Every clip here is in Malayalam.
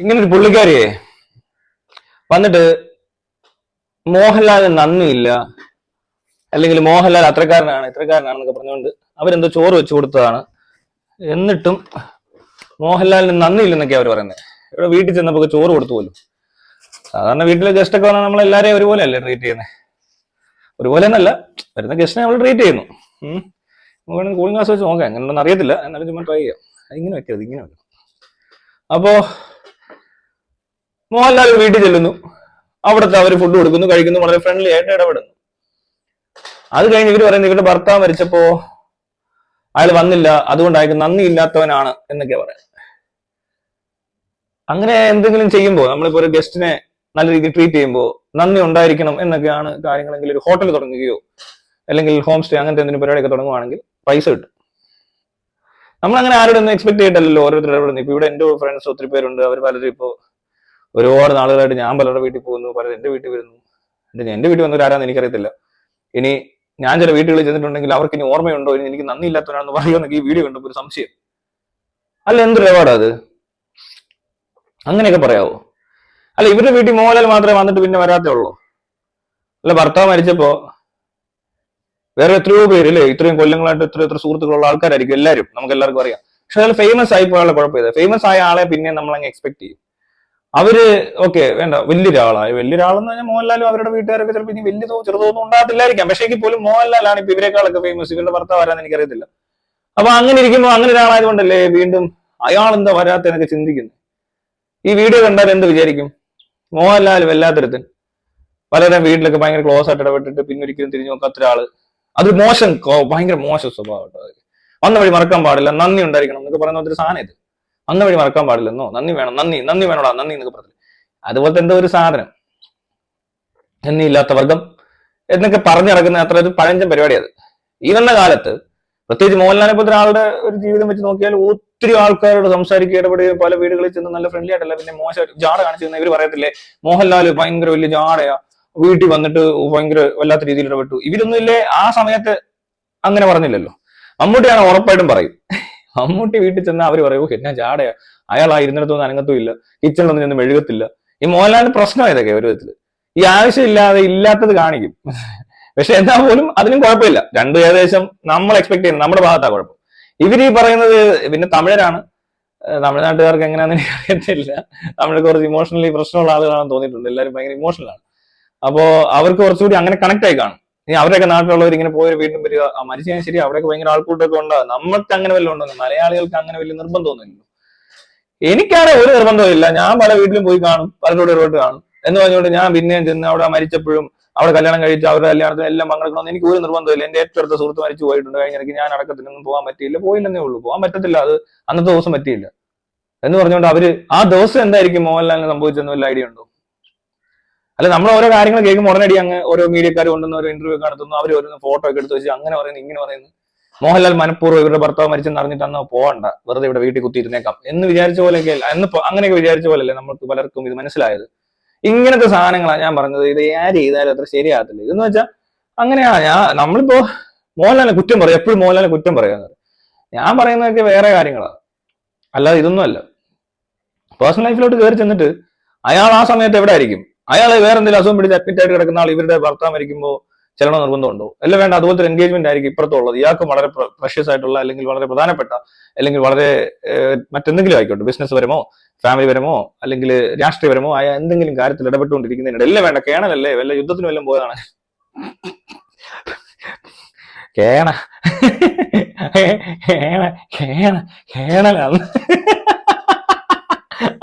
ഇങ്ങനെ ഒരു പുള്ളിക്കാരിയെ വന്നിട്ട് മോഹൻലാലിന് നന്ദിയില്ല. അല്ലെങ്കിൽ മോഹൻലാൽ അത്രക്കാരനാണ് ഇത്രക്കാരനാണെന്നൊക്കെ പറഞ്ഞുകൊണ്ട് അവരെന്തോ ചോറ് വെച്ചു കൊടുത്തതാണ്. എന്നിട്ടും മോഹൻലാലിന് നന്ദിയില്ലെന്നൊക്കെ അവർ പറയുന്നത് ഇവിടെ വീട്ടിൽ ചെന്നപ്പോ ചോറ് കൊടുത്തു പോലും. സാധാരണ വീട്ടിലെ ഗസ്റ്റ് ഒക്കെ വന്നാൽ നമ്മൾ എല്ലാവരെയും ഒരുപോലെ അല്ലേ ട്രീറ്റ് ചെയ്യുന്നത് ഒരുപോലെ എന്നല്ല വരുന്ന ഗസ്റ്റിനെ നമ്മൾ ട്രീറ്റ് ചെയ്യുന്നു. നമുക്ക് കൂളിംഗ് ഗ്ലാസ് വെച്ച് നോക്കാം. എങ്ങനെയുണ്ടെന്ന് അറിയത്തില്ല. എന്നാലും ചുമ്മാ ട്രൈ ചെയ്യാം. ഇങ്ങനെ വെക്കരുത് ഇങ്ങനെ വെക്കണം അപ്പോ മോഹൻലാൽ വീട്ടിൽ ചെല്ലുന്നു. അവിടുത്തെ അവർ ഫുഡ് കൊടുക്കുന്നു കഴിക്കുന്നു വളരെ ഫ്രണ്ട്ലി ആയിട്ട് ഇടപെടുന്നു. അത് കഴിഞ്ഞ് ഇവർ പറയുന്നത് ഇവരുടെ ഭർത്താവ് മരിച്ചപ്പോ അയാൾ വന്നില്ല. അതുകൊണ്ട് അയാൾക്ക് നന്ദി ഇല്ലാത്തവനാണ് എന്നൊക്കെ പറയാം അങ്ങനെ എന്തെങ്കിലും ചെയ്യുമ്പോൾ നമ്മളിപ്പോ ഒരു ഗസ്റ്റിനെ നല്ല രീതിയിൽ ട്രീറ്റ് ചെയ്യുമ്പോൾ നന്ദി ഉണ്ടായിരിക്കണം എന്നൊക്കെയാണ് കാര്യങ്ങളെങ്കിൽ ഒരു ഹോട്ടൽ തുടങ്ങുകയോ അല്ലെങ്കിൽ ഹോം സ്റ്റേ അങ്ങനത്തെ എന്തെങ്കിലും പരിപാടിയൊക്കെ തുടങ്ങുവാണെങ്കിൽ പൈസ കിട്ടും. നമ്മൾ അങ്ങനെ ആരോടൊന്നും എക്സ്പെക്ട് ചെയ്തിട്ടല്ലോ ഓരോരുത്തർ ഇടപെടുന്നത്. ഇപ്പൊ ഇവിടെ എന്റെ ഫ്രണ്ട്സ് ഒത്തിരി പേരുണ്ട്. അവർ പലരും ഇപ്പോൾ ഒരുപാട് നാളുകളായിട്ട് ഞാൻ പലരുടെ വീട്ടിൽ പോകുന്നു പലരും എന്റെ വീട്ടിൽ വരുന്നു. എന്റെ എന്റെ വീട്ടിൽ വന്നവർ ആരാന്ന് എനിക്കറിയത്തില്ല. ഇനി ഞാൻ ചില വീട്ടുകളിൽ ചെന്നിട്ടുണ്ടെങ്കിൽ അവർക്ക് ഇനി ഓർമ്മയുണ്ടോ? ഇനി എനിക്ക് നന്ദി ഇല്ലാത്തവരാണെന്ന് പറയുമെന്നൊക്കെ ഈ വീഡിയോ കണ്ടപ്പോൾ ഒരു സംശയം. അല്ല എന്ത് ഇടപാടാ അത്? അങ്ങനെയൊക്കെ പറയാവോ? അല്ല ഇവരുടെ വീട്ടിൽ മോഹൻലാൽ മാത്രമേ വന്നിട്ട് പിന്നെ വരാത്തേ ഉള്ളൂ? അല്ല ഭർത്താവ് മരിച്ചപ്പോ വേറെ എത്രയോ പേര് അല്ലേ? ഇത്രയും കൊല്ലങ്ങളായിട്ട് എത്ര എത്ര സുഹൃത്തുക്കളുള്ള ആൾക്കാരായിരിക്കും എല്ലാവരും. നമുക്ക് എല്ലാവർക്കും അറിയാം. പക്ഷെ അയാൾ ഫേമസ് ആയി പോയാലുള്ള കുഴപ്പമില്ല. ഫേമസ് ആയ ആളെ പിന്നെ നമ്മൾ അങ്ങ് എക്സ്പെക്ട് ചെയ്യും. അവർ ഓക്കെ വേണ്ട വലിയൊരാളായി. വലിയൊരാളെന്ന് പറഞ്ഞാൽ മോഹൻലാലും അവരുടെ വീട്ടുകാരൊക്കെ ചിലപ്പോൾ ഇനി വലിയതോ ചെറുതോ ഒന്നും ഉണ്ടാകത്തില്ലായിരിക്കാം. പക്ഷേ എങ്കിൽ പോലും മോഹൻലാലാണ് ഇപ്പൊ ഇവരെക്കാളൊക്കെ ഫേമസ് ഇവരുടെ ഭർത്താവ് ആരാന്ന് എനിക്കറിയത്തില്ല. അപ്പൊ അങ്ങനെ ഇരിക്കുമ്പോൾ അങ്ങനെ ഒരാളായതുകൊണ്ടല്ലേ വീണ്ടും അയാൾ എന്താ വരാത്ത എന്നൊക്കെ ചിന്തിക്കുന്നു. ഈ വീഡിയോ കണ്ടാൽ എന്ത് വിചാരിക്കും? മോഹൻലാൽ വല്ലാത്തരത്തിൽ പലരും വീട്ടിലൊക്കെ ഭയങ്കര ക്ലോസ് ആയിട്ട് ഇടപെട്ടിട്ട് പിന്നെ ഒരിക്കലും തിരിഞ്ഞു നോക്കാത്ത ഒരാൾ. അത് മോശം ഭയങ്കര മോശം സ്വഭാവം വന്ന വഴി മറക്കാൻ പാടില്ല. നന്ദി ഉണ്ടായിരിക്കണം എന്നൊക്കെ പറയുന്ന ഒരു സാധനം വന്ന വഴി മറക്കാൻ പാടില്ലെന്നോ നന്ദി വേണം നന്ദി നന്ദി വേണോടാ നന്ദി എന്നൊക്കെ പറഞ്ഞു അതുപോലെ എന്തോ ഒരു സാധനം. നന്ദി ഇല്ലാത്ത വർഗം എന്നൊക്കെ പറഞ്ഞു നടക്കുന്ന അത്ര ഒരു പഴഞ്ചൻ പരിപാടി അത്. ഈ വന്ന കാലത്ത് പ്രത്യേകിച്ച് മോഹൻലാലിനെ പോലത്തെ ഒരാളുടെ ഒരു ജീവിതം വെച്ച് നോക്കിയാൽ ഒത്തിരി ആൾക്കാരോട് സംസാരിക്കുക ഇടപെടുകയും പല വീടുകളിൽ ചെന്ന് നല്ല ഫ്രണ്ട്ലി ആയിട്ടല്ല പിന്നെ മോശം ജാട കാണിച്ചു ഇവർ പറയത്തില്ലേ മോഹൻലാൽ ഭയങ്കര വലിയ ജാടയാ വീട്ടിൽ വന്നിട്ട് ഭയങ്കര വല്ലാത്ത രീതിയിൽ ഇടപെട്ടു. ഇവരൊന്നും ഇല്ലേ ആ സമയത്ത് അങ്ങനെ പറഞ്ഞില്ലല്ലോ. മമ്മൂട്ടിയാണ് ഉറപ്പായിട്ടും പറയും. മമ്മൂട്ടി വീട്ടിൽ ചെന്ന് അവർ പറയൂ എന്നാ ചാടയാ അയാൾ ആ ഇരുന്നിടത്തൊന്നും അനങ്ങത്തും ഇല്ല. കിച്ചണിലൊന്നും ചെന്ന് മെഴുകത്തില്ല. ഈ മോഹൻലാലിന്റെ പ്രശ്നം ഇതൊക്കെ ഒരു വിധത്തിൽ? ഈ ആവശ്യമില്ലാതെ ഇല്ലാത്തത് കാണിക്കും. പക്ഷെ എന്നാ പോലും അതിനും കുഴപ്പമില്ല. രണ്ടും ഏകദേശം നമ്മൾ എക്സ്പെക്ട് ചെയ്യുന്നത് നമ്മുടെ ഭാഗത്താ കുഴപ്പം. ഇവർ ഈ പറയുന്നത് പിന്നെ തമിഴരാണ്. തമിഴ്നാട്ടുകാർക്ക് എങ്ങനെയാണെന്ന് എനിക്ക് അറിയത്തില്ല. തമിഴ് കുറച്ച് ഇമോഷണലി പ്രശ്നമുള്ള ആളുകളാണെന്ന് തോന്നിയിട്ടുണ്ട്. എല്ലാവരും ഭയങ്കര ഇമോഷണലാണ് അപ്പോ അവർക്ക് കുറച്ചുകൂടി അങ്ങനെ കണക്ട് ആയി കാണും. ഇനി അവരൊക്കെ നാട്ടിലുള്ളവർ ഇങ്ങനെ പോയി വീണ്ടും വരിക ആ മരിച്ചു കഴിഞ്ഞാൽ ശരി അവിടെയൊക്കെ ഭയങ്കര ആൾക്കൂട്ടൊക്കെ ഉണ്ടാകും നമ്മൾക്ക് അങ്ങനെ വല്ല ഉണ്ടോ മലയാളികൾക്ക് അങ്ങനെ വലിയ നിർബന്ധമൊന്നുമില്ല എനിക്കാണ് ഒരു നിർബന്ധവും ഇല്ല ഞാൻ പല വീട്ടിലും പോയി കാണും പലരോട് ഇടപെട്ട് കാണും. എന്ന് പറഞ്ഞുകൊണ്ട് ഞാൻ പിന്നെയും ചെന്ന് അവിടെ മരിച്ചപ്പോഴും അവിടെ കല്യാണം കഴിച്ച് അവരുടെ കല്യാണത്തിന് എല്ലാം പങ്കെടുക്കണമെന്ന് എനിക്ക് ഒരു നിർബന്ധമില്ല എന്റെ ഏറ്റവും അടുത്ത സുഹൃത്ത് മരിച്ചു പോയിട്ടുണ്ട്. കഴിഞ്ഞ ഞാൻ അടക്കത്തിനൊന്നും പോകാൻ പറ്റിയില്ല. പോയില്ലെന്നേ ഉള്ളൂ. പോകാൻ പറ്റത്തില്ല. അത് അന്നത്തെ ദിവസം പറ്റിയില്ല. എന്ന് പറഞ്ഞുകൊണ്ട് അവർ ആ ദിവസം എന്തായിരിക്കും മോഹൻലാലിന് സംഭവിച്ചെന്ന് വല്ല ഐഡിയ ഉണ്ടോ? അല്ല നമ്മൾ ഓരോ കാര്യങ്ങൾ കേൾക്കുമ്പോൾ ഉടനടി അങ്ങ് ഓരോ മീഡിയക്കാർ കൊണ്ടുവന്ന് ഓരോ ഇന്റർവ്യൂ നടത്തുന്നു. അവർ ഒരു ഫോട്ടോ ഒക്കെ എടുത്ത് വെച്ച് അങ്ങനെ പറയുന്നു ഇങ്ങനെ പറയുന്നു. മോഹൻലാൽ മനഃപൂർവം ഇവരുടെ ഭർത്താവ് മരിച്ചെന്ന് അറിഞ്ഞിട്ട് അന്ന് പോകണ്ട വെറുതെ ഇവിടെ വീട്ടിൽ കുത്തിയിരുന്നേക്കാം എന്ന് വിചാരിച്ച പോലെയൊക്കെ പ- അങ്ങനെയൊക്കെ വിചാരിച്ച പോലെയല്ലേ നമുക്ക് പലർക്കും ഇത് മനസ്സിലായത്? ഇങ്ങനത്തെ സാധനങ്ങളാണ് ഞാൻ പറഞ്ഞത് ഇത് ആര് ചെയ്താലും അത്ര ശരിയാകത്തില്ല. ഇതെന്ന് വെച്ചാൽ അങ്ങനെയാണ് ഞാൻ നമ്മളിപ്പോ മോഹൻലാലിനെ കുറ്റം പറയും എപ്പോഴും മോഹൻലാലിനെ കുറ്റം പറയാന്ന് ഞാൻ പറയുന്നതൊക്കെ വേറെ കാര്യങ്ങളാണ് അല്ലാതെ ഇതൊന്നും അല്ല. പേഴ്സണൽ ലൈഫിലോട്ട് കയറി ചെന്നിട്ട് അയാൾ ആ സമയത്ത് എവിടെ ആയിരിക്കും അയാൾ വേറെ എന്തെങ്കിലും അസുഖം പിടിച്ച് അഡ്മിറ്റ് ആയിട്ട് കിടക്കുന്ന ആൾ ഇവരുടെ ഭർത്താവ് മരിക്കുമ്പോൾ ചെല്ലണ നിർബന്ധമുണ്ടോ അല്ല വേണ്ട അതുപോലത്തെ ഒരു എൻഗേജ്മെന്റ് ആയിരിക്കും ഇപ്പുറത്തുള്ളത്. ഇയാൾക്ക് വളരെ പ്രഷ്യസ് ആയിട്ടുള്ള അല്ലെങ്കിൽ വളരെ പ്രധാനപ്പെട്ട അല്ലെങ്കിൽ വളരെ മറ്റെന്തെങ്കിലും ആയിക്കോട്ടെ ബിസിനസ് പരമോ ഫാമിലി പരമോ അല്ലെങ്കിൽ രാഷ്ട്രീയപരമോ ആയ എന്തെങ്കിലും കാര്യത്തിൽ ഇടപെട്ടുകൊണ്ടിരിക്കുന്നതിനിടെ എല്ലാം വേണ്ട കേണലല്ലേ വല്ല യുദ്ധത്തിന് വല്ലതും പോയതാണ്. കേണ. കേണ കേണ കേണലാണ്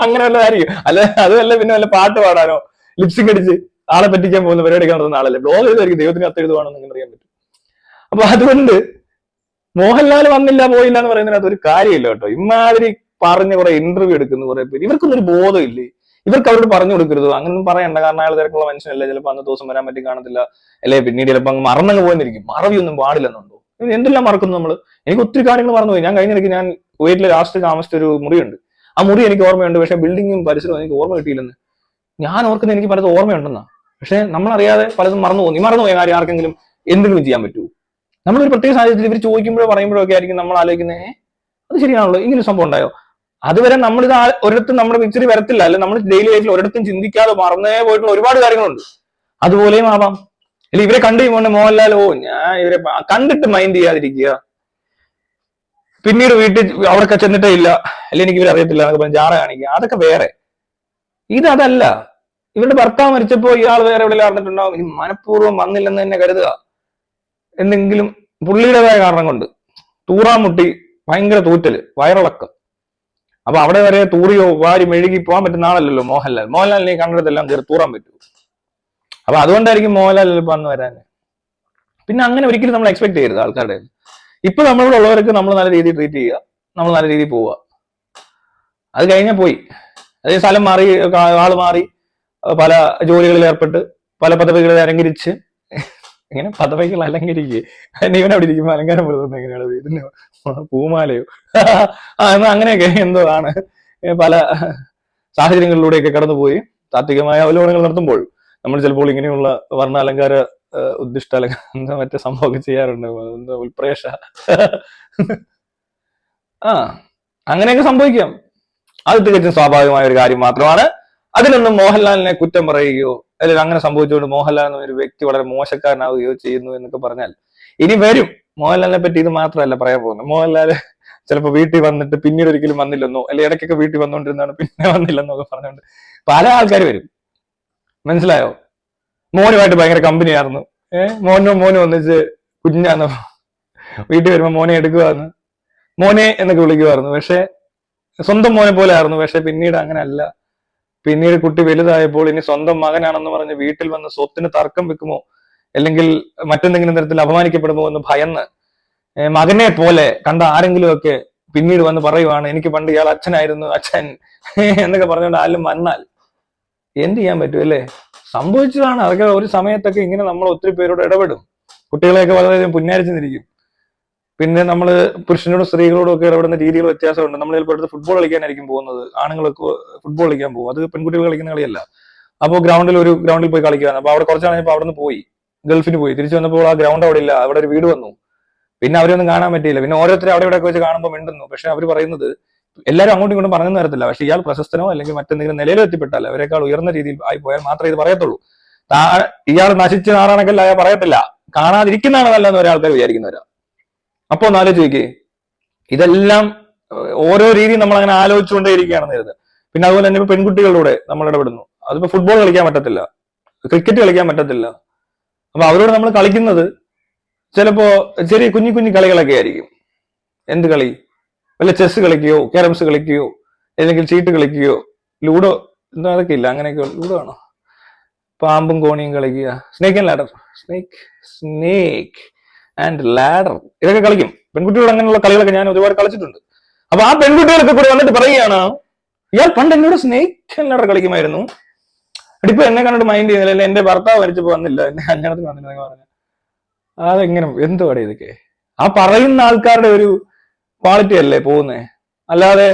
അങ്ങനെ വല്ലതായിരിക്കും. അല്ല അതുമല്ല പിന്നെ വല്ല പാട്ട് പാടാനോ ലിപ്സിംഗ് അടിച്ച് ആളെ പറ്റിക്കാൻ പോകുന്ന പരിപാടി നടത്തുന്ന ആളല്ലേ? ബ്ലോഗ് ചെയ്തായിരിക്കും ദൈവത്തിന് കത്തെഴുതുവാണെന്ന് നിങ്ങൾ അറിയാൻ പറ്റും. അപ്പൊ അതുകൊണ്ട് മോഹൻലാൽ വന്നില്ല പോയില്ല എന്ന് പറയുന്നതിനകത്ത് ഒരു കാര്യമില്ല കേട്ടോ. ഇമാതിരി പറഞ്ഞ കുറെ ഇന്റർവ്യൂ എടുക്കുന്ന കുറെ പേര്. ഇവർക്കൊന്നും ഒരു ബോധമില്ലേ? ഇവർക്ക് അവരോട് പറഞ്ഞു കൊടുക്കരുത്. അങ്ങനൊന്നും പറയണ്ട. കാരണം അയാൾ തിരക്കുള്ള മനുഷ്യനല്ല. ചിലപ്പോൾ അന്ന് ദിവസം വരാൻ പറ്റി കാണത്തില്ല. അല്ലെ പിന്നീട് ചിലപ്പോൾ അങ്ങ് മറന്നങ്ങ് പോയെന്നിരിക്കും. മറവിയൊന്നും പാടില്ലെന്നുണ്ടോ? എന്തെല്ലാം മറക്കുന്നു നമ്മൾ എനിക്ക് ഒത്തിരി കാര്യങ്ങൾ മറന്നുപോയി. ഞാൻ കഴിഞ്ഞ ഞാൻ വീട്ടിലെ ലാസ്റ്റ് താമസിച്ച ഒരു മുറിയുണ്ട്. ആ മുറി എനിക്ക് ഓർമ്മയുണ്ട്. പക്ഷെ ബിൽഡിങ്ങും പരിസരവും എനിക്ക് ഓർമ്മ കിട്ടിയില്ലെന്ന്. ഞാൻ ഓർക്കുന്ന എനിക്ക് പലതും ഓർമ്മയുണ്ടെന്നാ. പക്ഷെ നമ്മളറിയാതെ പലതും മറന്നു പോകുന്നു. ഈ മറന്നുപോയ കാര്യം ആർക്കെങ്കിലും എന്തെങ്കിലും ചെയ്യാൻ പറ്റുമോ നമ്മളൊരു പ്രത്യേക സാഹചര്യത്തിൽ ഇവർ ചോദിക്കുമ്പോഴോ പറയുമ്പോഴോ ഒക്കെ ആയിരിക്കും നമ്മൾ ആലോചിക്കുന്നത് അത് ശരിയാണല്ലോ ഇങ്ങനെ സംഭവം ഉണ്ടായോ? അതുവരെ നമ്മളിത് ഒരിടത്തും നമ്മുടെ പിക്ചറിൽ വരത്തില്ല. അല്ലെ നമ്മൾ ഡെയിലി ലൈഫിൽ ഒരിടത്തും ചിന്തിക്കാതെ മറന്നേ പോയിട്ടുള്ള ഒരുപാട് കാര്യങ്ങളുണ്ട്. അതുപോലെയും ആവാം. അല്ലെ ഇവരെ കണ്ടു കഴിയുമ്പോൾ മോഹൻലാൽ ഓ ഞാൻ ഇവരെ കണ്ടിട്ട് മൈൻഡ് ചെയ്യാതിരിക്കുക. പിന്നീട് വീട്ടിൽ അവിടെ ചെന്നിട്ടേ ഇല്ല. അല്ലെ എനിക്ക് ഇവരെ അറിയത്തില്ല എന്നൊക്കെ പറഞ്ഞ് ജാറ കാണിക്കുക. അതൊക്കെ വേറെ. ഇത് അതല്ല ഇവരുടെ ഭർത്താവ് മരിച്ചപ്പോ ഇയാൾ വേറെ എവിടെ അറിഞ്ഞിട്ടുണ്ടാവും. ഇനി മനഃപൂർവം വന്നില്ലെന്ന് തന്നെ കരുതുക. എന്തെങ്കിലും പുള്ളിയുടേതായ കാരണം കൊണ്ട്. തൂറാമുട്ടി ഭയങ്കര തൂറ്റൽ വയറിളക്കം. അപ്പൊ അവിടെ വരെ തൂറിയോ വാരി മെഴുകി പോകാൻ പറ്റുന്ന ആളല്ലല്ലോ മോഹൻലാൽ. മോഹൻലാലിനെ കണ്ടിടത്തെല്ലാം കയറി തൂറാൻ പറ്റൂ. അപ്പൊ അതുകൊണ്ടായിരിക്കും മോഹൻലാൽ ചിലപ്പോ അന്ന് വരാൻ പിന്നെ അങ്ങനെ ഒരിക്കലും നമ്മൾ എക്സ്പെക്ട് ചെയ്യരുത് ആൾക്കാരുടെ. ഇപ്പൊ നമ്മളിവിടെ ഉള്ളവർക്ക് നമ്മൾ നല്ല രീതിയിൽ ട്രീറ്റ് ചെയ്യുക. നമ്മൾ നല്ല രീതിയിൽ പോവുക. അത് കഴിഞ്ഞാൽ പോയി. അതേ സ്ഥലം മാറി ആൾ മാറി പല ജോലികളിൽ ഏർപ്പെട്ട് പല പദവികളിൽ അലങ്കരിച്ച് ഇങ്ങനെ പദവികൾ അലങ്കരിക്കുക ഇവൻ അവിടെ ഇരിക്കുമ്പോൾ അലങ്കാരം പുലർത്തുന്നത് എങ്ങനെയാണ് ഇതിന് പൂമാലയോ. ആ എന്നാ അങ്ങനെയൊക്കെ എന്തോ ആണ്. പല സാഹചര്യങ്ങളിലൂടെയൊക്കെ കടന്നുപോയി. താത്വികമായ അവലോകനങ്ങൾ നടത്തുമ്പോൾ നമ്മൾ ചിലപ്പോൾ ഇങ്ങനെയുള്ള വർണ അലങ്കാര ഉദ്ദിഷ്ട അലങ്കാര മറ്റേ സംഭവമൊക്കെ ചെയ്യാറുണ്ട്. ഉൽപ്രേഷ ആ അങ്ങനെയൊക്കെ സംഭവിക്കാം. അത് തികച്ചും സ്വാഭാവികമായ ഒരു കാര്യം മാത്രമാണ്. അതിനൊന്നും മോഹൻലാലിനെ കുറ്റം പറയുകയോ അല്ലെങ്കിൽ അങ്ങനെ സംഭവിച്ചുകൊണ്ട് മോഹൻലാൽ എന്ന ഒരു വ്യക്തി വളരെ മോശക്കാരനാവുകയോ ചെയ്യുന്നു എന്നൊക്കെ പറഞ്ഞാൽ ഇനി വരും. മോഹൻലാലിനെ പറ്റി ഇത് മാത്രമല്ല പറയാൻ പോകുന്നത്. മോഹൻലാൽ ചിലപ്പോൾ വീട്ടിൽ വന്നിട്ട് പിന്നീട് ഒരിക്കലും വന്നില്ലെന്നോ അല്ലെങ്കിൽ ഇടയ്ക്കൊക്കെ വീട്ടിൽ വന്നുകൊണ്ടിരുന്നാണ് പിന്നെ വന്നില്ലെന്നോ ഒക്കെ പറഞ്ഞുകൊണ്ട് പല ആൾക്കാർ വരും. മനസ്സിലായോ? മോനുമായിട്ട് ഭയങ്കര കമ്പനിയായിരുന്നു. ഏഹ് മോനും മോനും ഒന്നിച്ച് കുഞ്ഞാന്ന്? വീട്ടിൽ വരുമ്പോ മോനെ എടുക്കുവാന്ന്. മോനെ എന്നൊക്കെ വിളിക്കുമായിരുന്നു പക്ഷെ സ്വന്തം മോനെ പോലെ ആയിരുന്നു പക്ഷെ പിന്നീട് അങ്ങനെ അല്ല പിന്നീട് കുട്ടി വലുതായപ്പോൾ ഇനി സ്വന്തം മകനാണെന്ന് പറഞ്ഞ് വീട്ടിൽ വന്ന് സ്വത്തിന് തർക്കം വെക്കുമോ? അല്ലെങ്കിൽ മറ്റെന്തെങ്കിലും തരത്തിൽ അപമാനിക്കപ്പെടുമോ എന്ന് ഭയന്ന് മകനെ പോലെ കണ്ട ആരെങ്കിലും ഒക്കെ പിന്നീട് വന്ന് പറയുവാണ് എനിക്ക് പണ്ട് ഇയാൾ അച്ഛനായിരുന്നു അച്ഛൻ എന്നൊക്കെ പറഞ്ഞുകൊണ്ട് ആരും വന്നാൽ എന്ത് ചെയ്യാൻ പറ്റും അല്ലേ? സംഭവിച്ചതാണ്. അതൊക്കെ ഒരു സമയത്തൊക്കെ ഇങ്ങനെ നമ്മൾ ഒത്തിരി പേരോട് ഇടപെടും. കുട്ടികളെയൊക്കെ വളരെയധികം പുന്നാരിച്ചിരിക്കും പിന്നെ നമ്മൾ പുരുഷനോടും സ്ത്രീകളോടും ഒക്കെ ഇടപെടുന്ന രീതികൾ വ്യത്യാസമുണ്ട്. നമ്മൾ ചിലപ്പോൾ എടുത്ത് ഫുട്ബോൾ കളിക്കാനായിരിക്കും പോകുന്നത്. ആണുങ്ങളൊക്കെ ഫുട്ബോൾ കളിക്കാൻ പോകും. അത് പെൺകുട്ടികൾ കളിക്കുന്ന കളിയല്ല. അപ്പോൾ ഗ്രൗണ്ടിൽ ഒരു ഗ്രൗണ്ടിൽ പോയി കളിക്കുകയാണ് അപ്പോൾ അവിടെ കുറച്ച് കഴിഞ്ഞപ്പോൾ അവിടെ നിന്ന് പോയി. ഗൾഫിന് പോയി. തിരിച്ചു വന്നപ്പോൾ ആ ഗ്രൗണ്ട് അവിടെ ഇല്ല. അവിടെ ഒരു വീട് വന്നു. പിന്നെ അവരൊന്നും കാണാൻ പറ്റിയില്ല. പിന്നെ ഓരോരുത്തരും അവിടെ ഇവിടെ വെച്ച് കാണുമ്പോൾ മിണ്ടുന്നു. പക്ഷെ അവർ പറയുന്നത് എല്ലാവരും അങ്ങോട്ടും ഇങ്ങോട്ടും പറഞ്ഞു തരത്തില്ല പക്ഷെ ഇയാൾ പ്രശസ്തനോ അല്ലെങ്കിൽ മറ്റെന്തെങ്കിലും നിലയിൽ എത്തിപ്പെട്ടാൽ അവരെക്കാൾ ഉയർന്ന രീതിയിൽ ആയി പോയാൽ മാത്രമേ ഇത് പറയത്തുള്ളൂ. ഇയാൾ നശിച്ച് നാറാണക്കല്ലായ പറയത്തില്ല. കാണാതിരിക്കുന്നതാണ് നല്ലതെന്ന് ഒരാൾക്കാർ വിചാരിക്കുന്നവരാ. അപ്പൊ ഒന്ന് ആലോചിക്കേ ഇതെല്ലാം ഓരോ രീതിയും നമ്മൾ അങ്ങനെ ആലോചിച്ചുകൊണ്ടേ ഇരിക്കുകയാണെന്ന് കരുതുക. പിന്നെ അതുപോലെ തന്നെ ഇപ്പൊ പെൺകുട്ടികളിലൂടെ നമ്മൾ ഇടപെടുന്നു. അതിപ്പോ ഫുട്ബോൾ കളിക്കാൻ പറ്റത്തില്ല. ക്രിക്കറ്റ് കളിക്കാൻ പറ്റത്തില്ല. അപ്പൊ അവരോട് നമ്മൾ കളിക്കുന്നത് ചിലപ്പോ ചെറിയ കുഞ്ഞു കുഞ്ഞു കളികളൊക്കെ ആയിരിക്കും. എന്ത് കളി? വല്ല ചെസ് കളിക്കുകയോ ക്യാരംസ് കളിക്കുകയോ അല്ലെങ്കിൽ ചീട്ട് കളിക്കുകയോ ലൂഡോ എന്താ അതൊക്കെ ഇല്ല. അങ്ങനെയൊക്കെ ലൂഡോ ആണോ? പാമ്പും കോണിയും കളിക്കുക. Snake and ladder snake snake and ladder ഇതൊക്കെ കളിക്കും. പെൺകുട്ടികൾ അങ്ങനെയുള്ള കളികളൊക്കെ ഞാൻ ഒരുപാട് കളിച്ചിട്ടുണ്ട്. അപ്പൊ ആ പെൺകുട്ടികളൊക്കെ കൂടി വന്നിട്ട് പറയുകയാണ് ഇയാൾ പണ്ട് എന്നോട് സ്നേക്ക് ലാഡർ കളിക്കുമായിരുന്നു. ഇപ്പൊ എന്നെ കണ്ടിട്ട് മൈൻഡ് ചെയ്യുന്നില്ല. അല്ലെ? എന്റെ ഭർത്താവ് മരിച്ചപ്പോ വന്നില്ല. എന്നെ കല്യാണത്തിന് വന്നില്ല പറഞ്ഞു. അതെങ്ങനെ എന്തുവാടെ ഇതൊക്കെ? ആ പറയുന്ന ആൾക്കാരുടെ ഒരു ക്വാളിറ്റി അല്ലേ പോകുന്നേ? അല്ലാതെ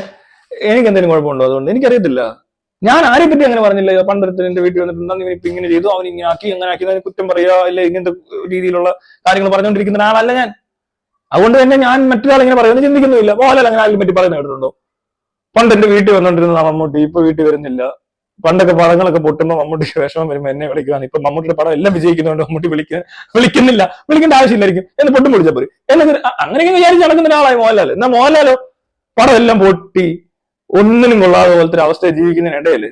എനിക്ക് എന്തെങ്കിലും കുഴപ്പമുണ്ടോ? അതുകൊണ്ട് എനിക്കറിയത്തില്ല. ഞാൻ ആരെ പറ്റി അങ്ങനെ പറഞ്ഞില്ല? പണ്ടത്തെ എന്റെ വീട്ടിൽ വന്നിട്ടുണ്ടെന്ന് ഇവൻ ഇപ്പൊ ഇങ്ങനെ ചെയ്തു? അവൻ ഇങ്ങനെ ആക്കി അങ്ങനെ ആക്കി അതിന് കുറ്റം പറയുക അല്ല ഇങ്ങനത്തെ രീതിയിലുള്ള കാര്യങ്ങൾ പറഞ്ഞുകൊണ്ടിരിക്കുന്ന ആളല്ല ഞാൻ. അതുകൊണ്ട് തന്നെ ഞാൻ മറ്റൊരാൾ ഇങ്ങനെ പറയുന്നത് ചിന്തിക്കുന്നില്ല മോഹൻലാൽ അങ്ങനെ ആരെയും പറ്റി പറയുന്ന കേട്ടിട്ടുണ്ടോ? പണ്ട് എന്റെ വീട്ടിൽ വന്നോണ്ടിരുന്ന മമ്മൂട്ടി ഇപ്പൊ വീട്ടിൽ വരുന്നില്ല. പണ്ടൊക്കെ പടങ്ങളൊക്കെ പൊട്ടുമ്പോ മമ്മൂട്ടിക്ക് വിഷമം വരുമ്പോൾ എന്നെ വിളിക്കുകയാണ് ഇപ്പൊ മമ്മൂട്ടിയുടെ പടം എല്ലാം വിജയിക്കുന്നതുകൊണ്ട് മമ്മൂട്ടി വിളിക്കുക വിളിക്കുന്നില്ല. വിളിക്കേണ്ട ആവശ്യമില്ലായിരിക്കും. എന്ന് പൊട്ടും വിളിച്ചാൽ പോരും. എന്നൊക്കെ അങ്ങനെയൊക്കെ വിചാരിച്ച് നടക്കുന്ന ഒരാളായി മോഹൻലാൽ. എന്നാ മോഹൻലാലോ? പടം എല്ലാം പൊട്ടി. ഒന്നിനും കൊള്ളാതെ പോലത്തെ ഒരു അവസ്ഥയിൽ ജീവിക്കുന്നതിനിടയിൽ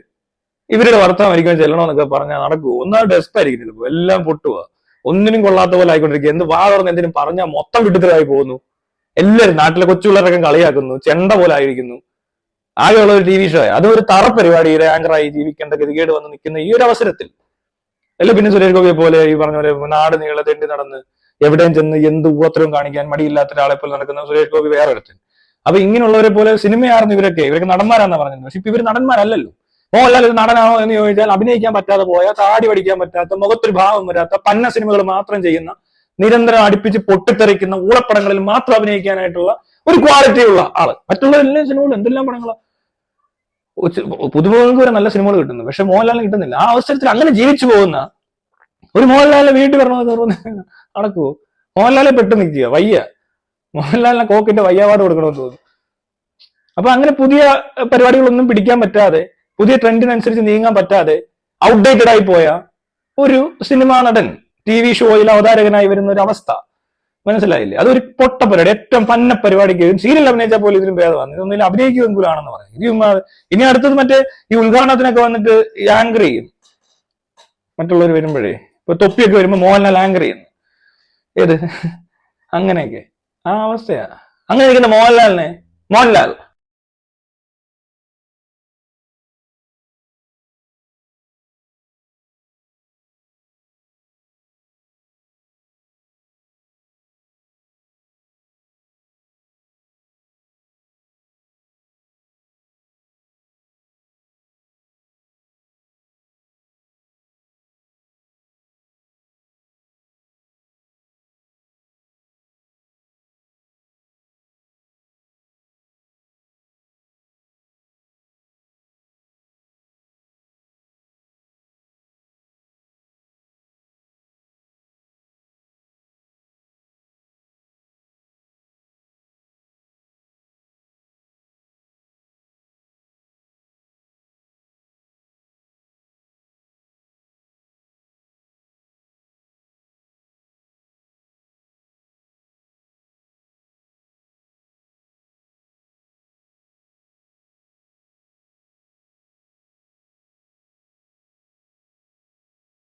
ഇവരുടെ വർത്തമാനം ആയിരിക്കും ചെല്ലണമെന്നൊക്കെ പറഞ്ഞാൽ നടക്കുമോ ഒന്നാമത് ഡെസ്പ് ആയിരിക്കും എല്ലാം പൊട്ടുക ഒന്നിനും കൊള്ളാത്ത പോലെ ആയിക്കൊണ്ടിരിക്കുക. എന്ത് വാ തുറന്ന് എന്തിനും പറഞ്ഞാൽ മൊത്തം വിട്ടുത്തരായി പോകുന്നു. എല്ലാവരും നാട്ടിലെ കൊച്ചുപിള്ളേരൊക്കെ കളിയാക്കുന്നു. ചെണ്ട പോലെ ആയിരിക്കുന്നു. ആകെയുള്ള ഒരു ടി വി ഷോ അതും ഒരു തറ പരിപാടിയുടെ ആങ്കറായി ജീവിക്കേണ്ട ഗതികേട് വന്ന് നിൽക്കുന്ന ഈ ഒരു അവസരത്തിൽ. അല്ല പിന്നെ സുരേഷ് ഗോപിയെ പോലെ ഈ പറഞ്ഞ പോലെ നാട് നീളെ തെണ്ടി നടന്ന് എവിടെയും ചെന്ന് എന്ത് ഉപദ്രവം കാണിക്കാൻ മടിയില്ലാത്ത ഒരാളെ പോലെ നടക്കുന്ന സുരേഷ് ഗോപി വേറെ ഒരുത്തൻ അപ്പൊ ഇങ്ങനെയുള്ളവരെ പോലെ സിനിമയായിരുന്നു ഇവരൊക്കെ. ഇവരൊക്കെ നടന്മാരാണെന്ന് പറഞ്ഞത് പക്ഷെ ഇപ്പൊ ഇവർ നടന്മാരല്ലല്ലോ. മോഹൻലാൽ ഒരു നടനാണോ എന്ന് ചോദിച്ചാൽ അഭിനയിക്കാൻ പറ്റാതെ പോയ താടി പഠിക്കാൻ പറ്റാത്ത മുഖത്തൊരു ഭാവം വരാത്ത പന്ന സിനിമകൾ മാത്രം ചെയ്യുന്ന നിരന്തരം അടുപ്പിച്ച് പൊട്ടിത്തെറിക്കുന്ന ഊളപ്പടങ്ങളിൽ മാത്രം അഭിനയിക്കാനായിട്ടുള്ള ഒരു ക്വാളിറ്റി ഉള്ള ആൾ. മറ്റുള്ള എല്ലാ സിനിമകളും എന്തെല്ലാം പടങ്ങളാ? ഉച്ച- പുതുമുഖങ്ങൾക്ക് വരെ നല്ല സിനിമകൾ കിട്ടുന്നു. പക്ഷെ മോഹൻലാലിന് കിട്ടുന്നില്ല. ആ അവസരത്തിൽ അങ്ങനെ ജീവിച്ചു പോകുന്ന ഒരു മോഹൻലാലിനെ വീട്ടിൽ വരണമെന്ന് നടക്കുവോ? മോഹൻലാലെ പെട്ട് നിൽക്കുക. വയ്യ. മോഹൻലാലിനെ കോക്കിന്റെ വയ്യാവാട് കൊടുക്കണമെന്ന് തോന്നുന്നു. അപ്പൊ അങ്ങനെ പുതിയ പരിപാടികളൊന്നും പിടിക്കാൻ പറ്റാതെ പുതിയ ട്രെൻഡിനനുസരിച്ച് നീങ്ങാൻ പറ്റാതെ ഔട്ട്ഡേറ്റഡ് ആയി പോയ ഒരു സിനിമാ നടൻ ടി വി ഷോയിൽ അവതാരകനായി വരുന്ന ഒരു അവസ്ഥ. മനസ്സിലായില്ലേ? അതൊരു പൊട്ട പരിപാടി. ഏറ്റവും പന്ന പരിപാടിക്ക് സീരിയൽ അഭിനയിച്ചാൽ പോലും ഇതിലും ഭേദമാണ് ഇതൊന്നും അഭിനയിക്കുമെങ്കിലാണെന്ന് പറഞ്ഞു ചുമ്മാ ഇനി അടുത്തത് മറ്റേ ഈ ഉദ്ഘാടനത്തിനൊക്കെ വന്നിട്ട് ആങ്കർ ചെയ്യും. മറ്റുള്ളവർ വരുമ്പോഴേ. ഇപ്പൊ തൊപ്പിയൊക്കെ വരുമ്പോ മോഹൻലാൽ ആങ്കർ ചെയ്യുന്നു. ഏത്? അങ്ങനെയൊക്കെ. ആ അവസ്ഥയാ. അങ്ങനെ ഇരിക്കുന്ന മോഹൻലാലിനെ മോഹൻലാൽ.